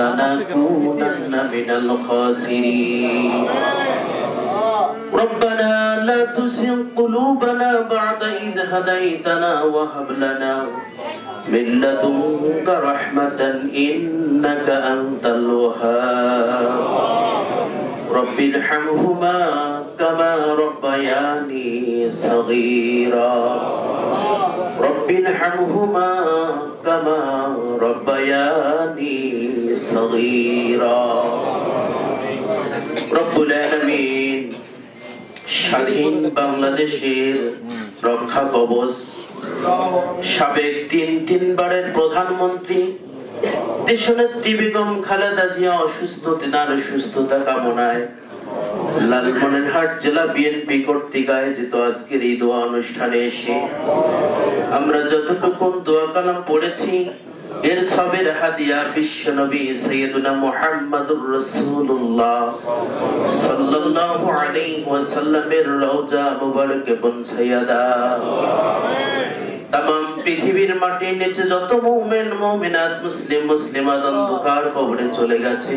لنكونن من الخاسرين. ربنا لا تزغ قلوبنا بعد إذ هديتنا وهب لنا من لدنك رحمة إنك أنت الوهاب. رب ارحمهما كما ربياني صغيرا. رب ارحمهما كما ربياني صغيرا রব্বুল আলামিন স্বাধীন বাংলাদেশের রক্ষা কবচ সাবেক তিন তিনবারের প্রধানমন্ত্রী দেশনেত্রী বেগম খালেদা জিয়া অসুস্থ তেনার সুস্থতা কামনায় লালমনিরহাট জেলা বিএনপি কর্তৃক আয়োজিত আজকের এই দোয়া অনুষ্ঠানে এসে আমরা যতটুকু দোয়া কালাম পড়েছি, এর সবের হাদিয়া বিশ্ব নবী সৈয়দুনা মুহাম্মাদুর রাসূলুল্লাহ সাল্লাল্লাহু আলাইহি ওয়াসাল্লামের রওজা মুবারকে পৌঁছাইয়া দাও। তাম পৃথিবীর মাটির নিচে যত মুমিন, মুমিনাত, মুসলিম, মুসলিমাত অন্ধকার কবরে চলে গেছে।